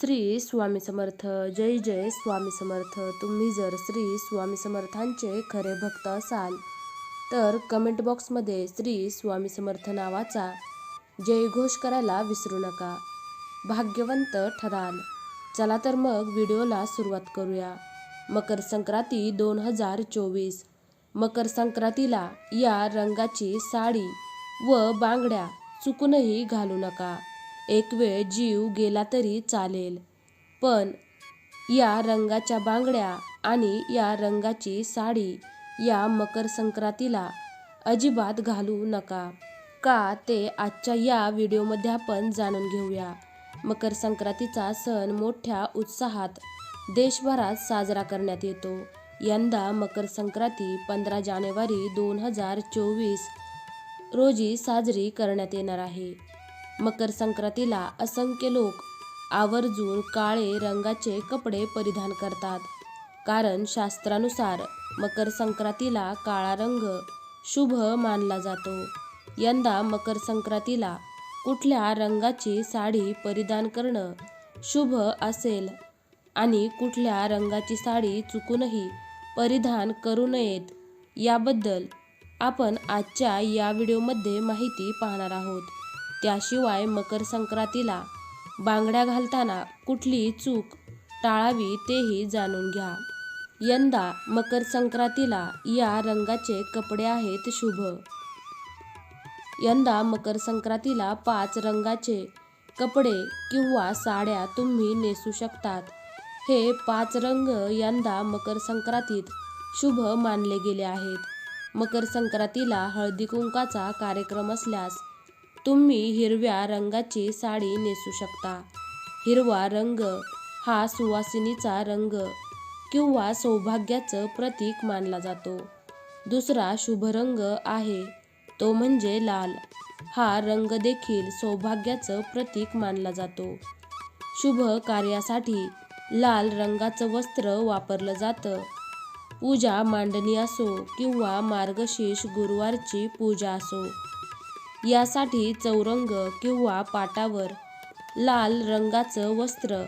श्री स्वामी समर्थ जय जय स्वामी समर्थ. तुम्ही जर श्री स्वामी समर्थांचे खरे भक्त असाल तर कमेंट बॉक्समध्ये श्री स्वामी समर्थ नावाचा जयघोष करायला विसरू नका. भाग्यवंत ठराल. चला तर मग व्हिडिओला सुरुवात करूया. मकर संक्रांती दोन हजार चोवीस. मकर संक्रांतीला या रंगाची साडी व बांगड्या चुकूनही घालू नका. एक वेळ जीव गेला तरी चालेल. पण या रंगाच्या बांगड्या आणि या रंगाची साडी या मकर संक्रांतीला अजिबात घालू नका. का ते आजच्या या व्हिडिओमध्ये आपण जाणून घेऊया. मकर संक्रांतीचा सण मोठ्या उत्साहात देशभरात साजरा करण्यात येतो. यंदा मकर संक्रांती पंधरा जानेवारी दोन हजार चोवीस रोजी साजरी करण्यात येणार आहे. मकर संक्रांतीला असंख्य लोक आवर्जून काळे रंगाचे कपडे परिधान करतात. कारण शास्त्रानुसार मकर संक्रांतीला काळा रंग शुभ मानला जातो. यंदा मकर संक्रांतीला कुठल्या रंगाची साडी परिधान करणं शुभ असेल आणि कुठल्या रंगाची साडी चुकूनही परिधान करू नयेत याबद्दल आपण आजच्या या व्हिडिओमध्ये माहिती पाहणार आहोत. त्याशिवाय मकर संक्रांतीला बांगड्या घालताना कुठली चूक टाळावी तेही जाणून घ्या. यंदा मकर संक्रांतीला या रंगाचे कपडे आहेत शुभ. यंदा मकर संक्रांतीला पाच रंगाचे कपडे किंवा साड्या तुम्ही नेसू शकतात. हे पाच रंग यंदा मकर संक्रांतीत शुभ मानले गेले आहेत. मकर संक्रांतीला हळदी कुंकाचा कार्यक्रम असल्यास तुम्ही हिरव्या रंगाची साडी नेसू शकता. हिरवा रंग हा सुवासिनीचा रंग किंवा सौभाग्याचं प्रतीक मानला जातो. दुसरा शुभ रंग आहे तो म्हणजे लाल. हा रंग देखील सौभाग्याचं प्रतीक मानला जातो. शुभ कार्यासाठी लाल रंगाचं वस्त्र वापरलं जातं. पूजा मांडणी असो किंवा मार्गशीर्ष गुरुवारची पूजा असो. यासाठी चौरंग किंवा पाटावर लाल रंगाचं वस्त्र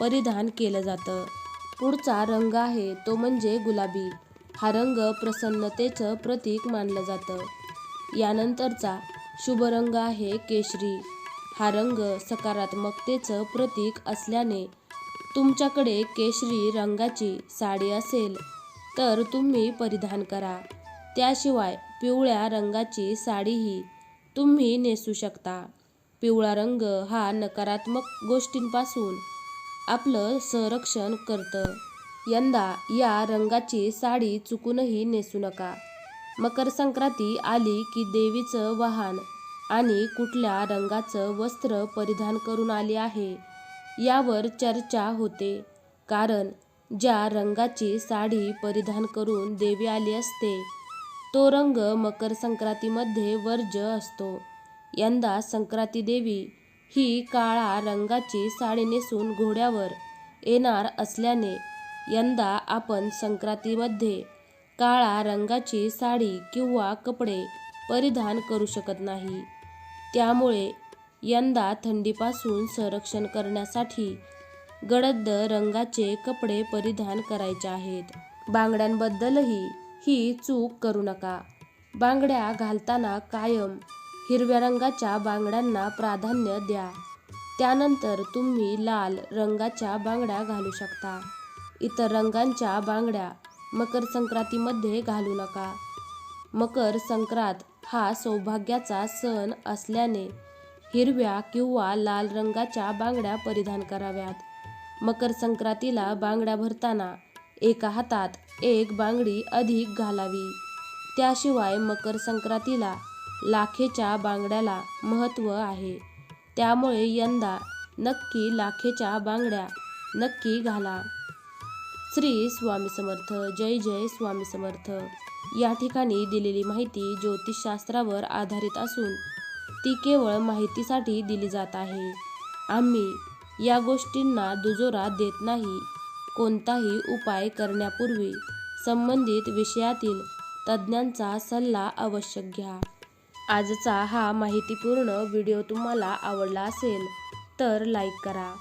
परिधान केलं जातं. पुढचा रंग आहे तो म्हणजे गुलाबी. हा रंग प्रसन्नतेचं प्रतीक मानलं जातं. यानंतरचा शुभ रंग आहे केशरी. हा रंग सकारात्मकतेचं प्रतीक असल्याने तुमच्याकडे केशरी रंगाची साडी असेल तर तुम्ही परिधान करा. त्याशिवाय पिवळ्या रंगाची साडीही तुम्ही नेसू शकता. पिवळा रंग हा नकारात्मक गोष्टींपासून आपलं संरक्षण करतं. यंदा या रंगाची साडी चुकूनही नेसू नका. मकर संक्रांती आली की देवीचं वाहन आणि कुठल्या रंगाचं वस्त्र परिधान करून आले आहे यावर चर्चा होते. कारण ज्या रंगाची साडी परिधान करून देवी आली असते तो रंग मकर संक्रांतीमध्ये वर्ज असतो. यंदा संक्रांती देवी ही काळा रंगाची साडी नेसून घोड्यावर येणार असल्याने यंदा आपण संक्रांतीमध्ये काळा रंगाची साडी किंवा कपडे परिधान करू शकत नाही. त्यामुळे यंदा थंडीपासून संरक्षण करण्यासाठी गडद रंगाचे कपडे परिधान करायचे आहेत. बांगड्यांबद्दलही ही चूक करू नका. बांगड्या घालताना कायम हिरव्या रंगाच्या बांगड्यांना प्राधान्य द्या. त्यानंतर तुम्ही लाल रंगाच्या बांगड्या घालू शकता. इतर रंगांच्या बांगड्या मकर संक्रांतीमध्ये घालू नका. मकर संक्रांत हा सौभाग्याचा सण असल्याने हिरव्या किंवा लाल रंगाच्या बांगड्या परिधान कराव्यात. मकर संक्रांतीला बांगड्या भरताना एका हातात एक बांगडी अधिक घालावी. त्याशिवाय मकर संक्रांतीला लाखेच्या बांगड्याला महत्त्व आहे. त्यामुळे यंदा नक्की लाखेच्या बांगड्या नक्की घाला. श्री स्वामी समर्थ जय जय स्वामी समर्थ. या ठिकाणी दिलेली माहिती ज्योतिषशास्त्रावर आधारित असून ती केवळ माहितीसाठी दिली जात आहे. आम्ही या गोष्टींना दुजोरा देत नाही. कोणताही उपाय करण्यापूर्वी संबंधित विषयातील तज्ज्ञांचा सल्ला आवश्यक घ्या. आजचा हा माहितीपूर्ण व्हिडिओ तुम्हाला आवडला असेल तर लाईक करा.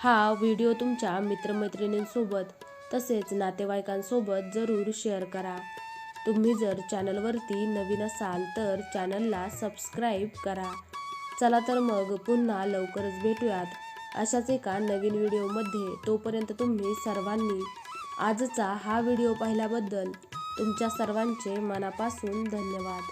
हा व्हिडिओ तुमच्या मित्रमैत्रिणींसोबत तसेच नातेवाईकांसोबत जरूर शेअर करा. तुम्ही जर चॅनलवरती नवीन असाल तर चॅनलला सबस्क्राईब करा. चला तर मग पुन्हा लवकरच भेटूयात अशाच एका नवीन व्हिडिओमध्ये. तोपर्यंत तुम्ही सर्वांनी आजचा हा व्हिडिओ पाहिल्याबद्दल तुमच्या सर्वांचे मनापासून धन्यवाद.